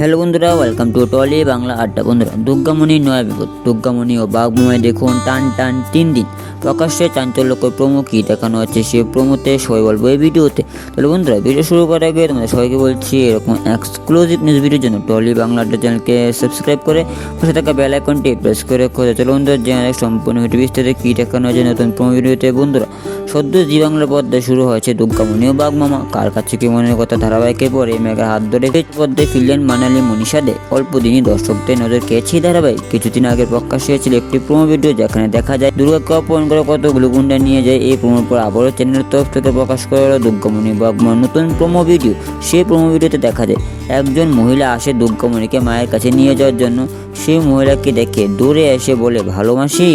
Hello বন্ধুরা welcome to trolley Bangla আড্ডা। বন্ধুরা, দুর্গামণি নয়া বিপদ দুর্গামণি ও বাঘময় দেখুন টান টান তিন দিন। প্রকাশ্যে চাঞ্চল্যকর প্রমো কী দেখানো হচ্ছে সে প্রমোতে সবাই বলব এই ভিডিওতে। তাহলে বন্ধুরা ভিডিও শুরু করার আগে তোমাদের সবাইকে বলছি, এরকম এক্সক্লুসিভ নিউজ ভিডিওর জন্য টলি বাংলা আড্ডা চ্যানেলকে সাবস্ক্রাইব করে পাশে থাকা বেল আইকনটি প্রেস করে করে চলো বন্ধুরা চ্যানেলে সম্পূর্ণ ভিডিও বিস্তারিত কী দেখানো হয়েছে নতুন প্রমো ভিডিওতে বন্ধুরা। সদ্য জি বাংলা শুরু হয়েছে দুর্গামণি ও বাঘমামা কার কাছে কি মনের কথা ধারাবাহিকের পরে মেঘা হাত ধরে ফেজ পদ্মায় ফিরলেন মানালি মনীষা দে। অল্প দিনই দর্শকদের নজর কেছি ধারাবাহিক। কিছুদিন আগে প্রকাশ হয়েছিল একটি প্রোমো ভিডিও যেখানে দেখা যায় দুর্গাকে অপহরণ করে কতগুলো গুন্ডা নিয়ে যায়। এই প্রোমোর পর আবারও চ্যানেলের তরফ থেকে প্রকাশ করা হলো দুর্গামণি বাঘমার নতুন প্রোমো ভিডিও। সেই প্রোমো ভিডিওতে দেখা যায়, একজন মহিলা আসে দুর্গামণিকে মায়ের কাছে নিয়ে যাওয়ার জন্য। সেই মহিলাকে দেখে দূরে এসে বলে, ভালোবাসি?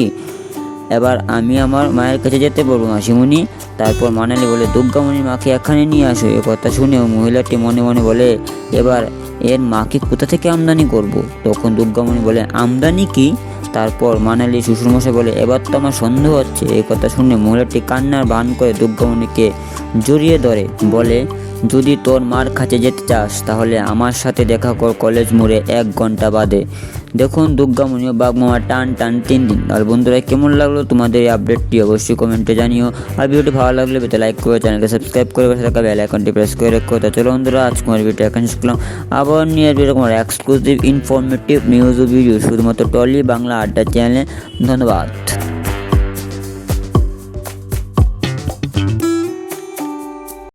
এবার আমি আমার মায়ের কাছে যেতে পারব মাসিমণি। তারপর মানালি বলে দুর্গামণির মাকে এখানে নিয়ে আসো। এ কথা শুনে মহিলাটি মনে মনে বলে, এবার এর মাকে কোথা থেকে আমদানি করব। তখন দুর্গামণি বলে, আমদানি কি? তারপর মানালি শ্বশুরমশাই বলে, এবার তো আমার সন্দেহ হচ্ছে। এই কথা শুনে মহিলাটি কান্নার ভান করে দুর্গামণিকে জড়িয়ে ধরে। বলে যদি তোর মার কাছে যেতে চাস, তাহলে আমার সাথে দেখা কর কলেজ মোড়ে এক ঘণ্টা বাদে। দেখুন দুর্গামণি বাগমামা টান টান তিন দিন। আর বন্ধুরা, কেমন লাগল তোমাদের এই আপডেটটি অবশ্যই কমেন্টে জানিও। আর ভিডিওটি ভালো লাগলে ভিডিও লাইক করে চ্যানেলকে সাবস্ক্রাইব করে পাশে থাকা বেল আইকনটি প্রেস করে রেখো। তো চলো বন্ধুরা, আজকে আমার ভিডিও এখানে শিখলাম আবার নিয়ে এরকম এক্সক্লুসিভ ইনফরমেটিভ নিউজ ও ভিডিও শুধুমাত্র টলি বাংলা আড্ডা চ্যানেলে ধন্যবাদ।